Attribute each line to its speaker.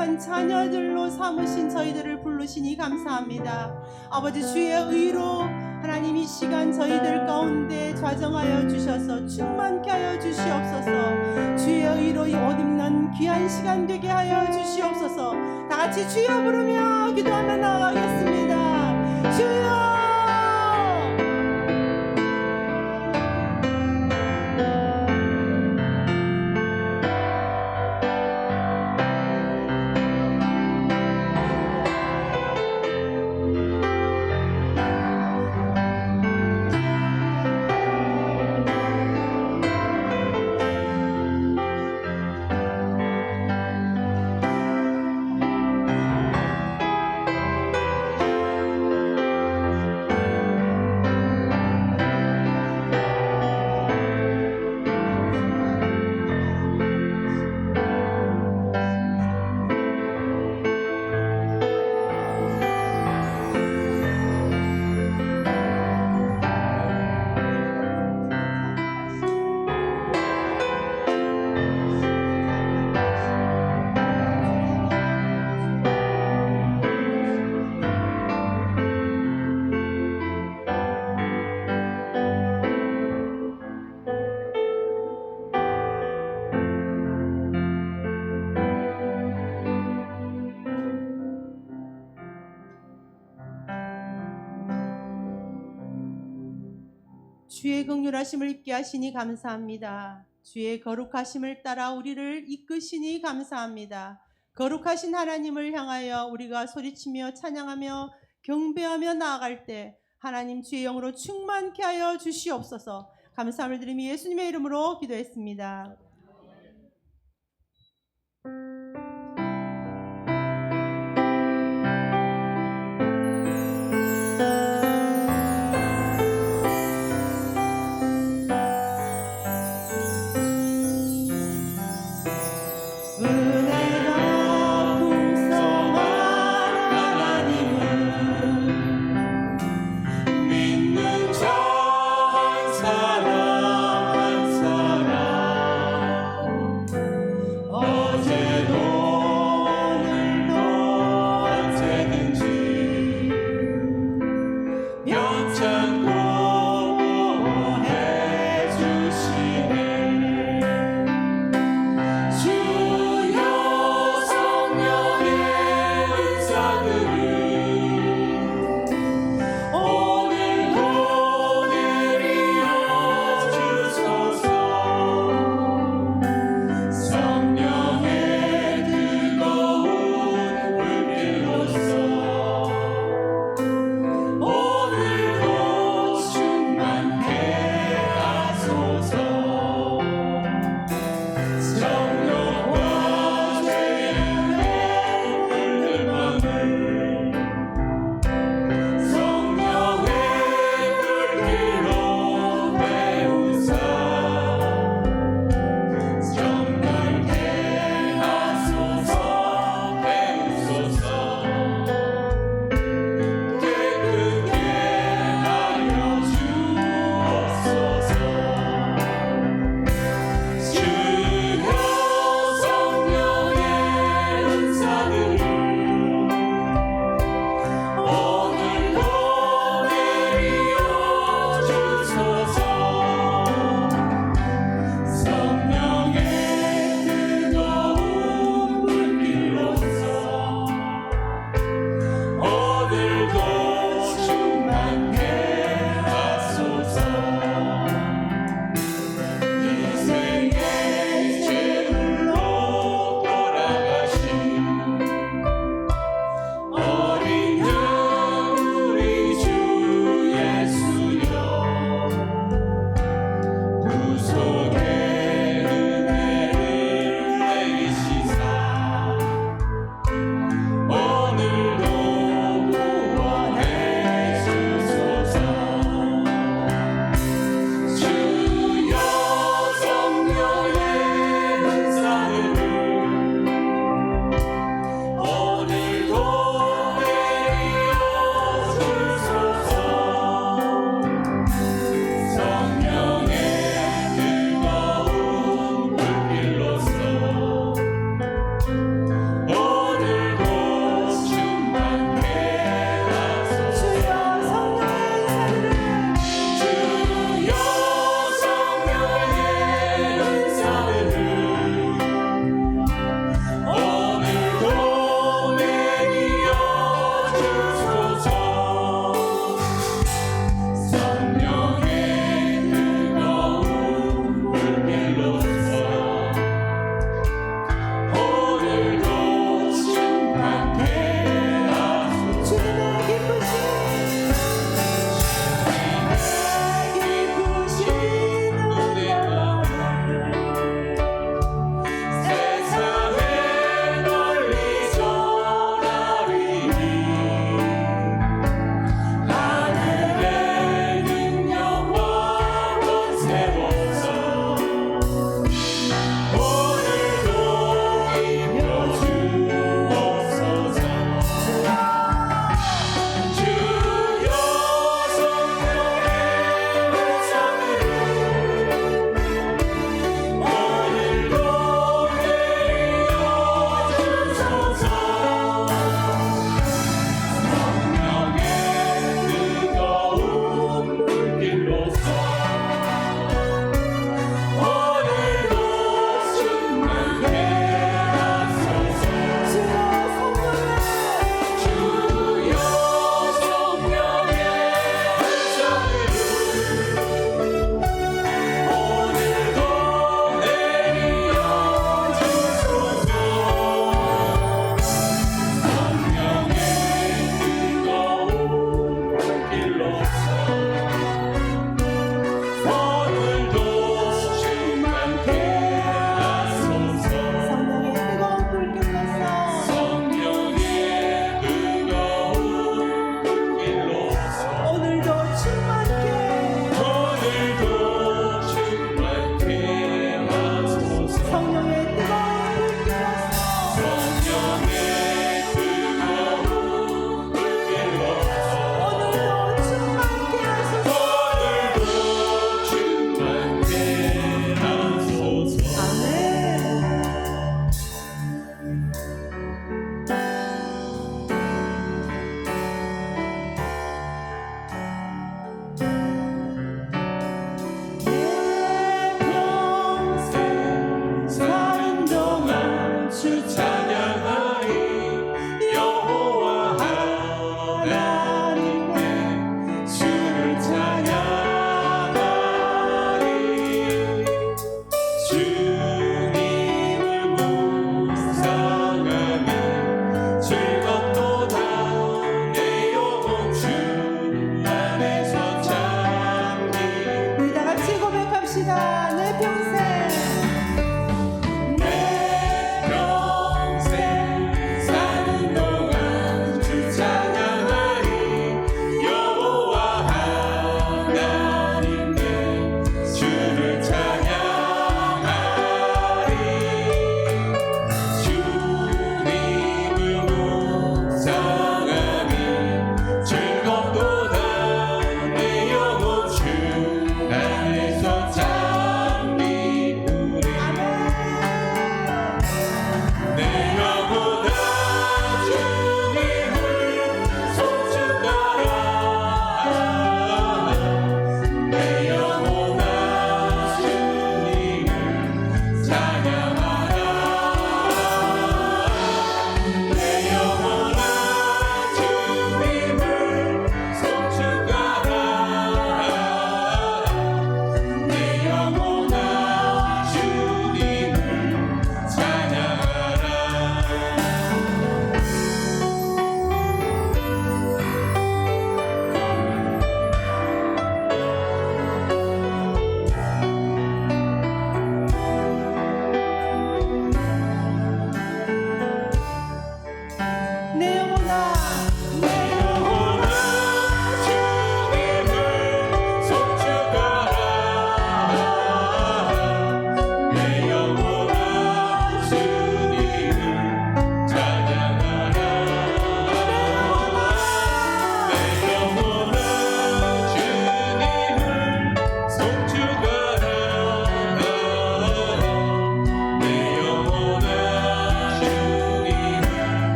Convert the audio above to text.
Speaker 1: 거룩한 자녀들로 삼으신 저희들을 부르시니 감사합니다. 아버지 주의 의로 하나님 이 시간 저희들 가운데 좌정하여 주셔서 충만케 하여 주시옵소서. 주의 의로 이옷 입는 귀한 시간 되게 하여 주시옵소서. 다 같이 주여 부르며 기도하며 나아가겠습니다. 주여! 극률하심을 입게 하시니 감사합니다. 주의 거룩하심을 따라 우리를 이끄시니 감사합니다. 거룩하신 하나님을 향하여 우리가 소리치며 찬양하며 경배하며 나아갈 때 하나님 주의 영으로 충만케 하여 주시옵소서. 감사함을 드리며 예수님의 이름으로 기도했습니다.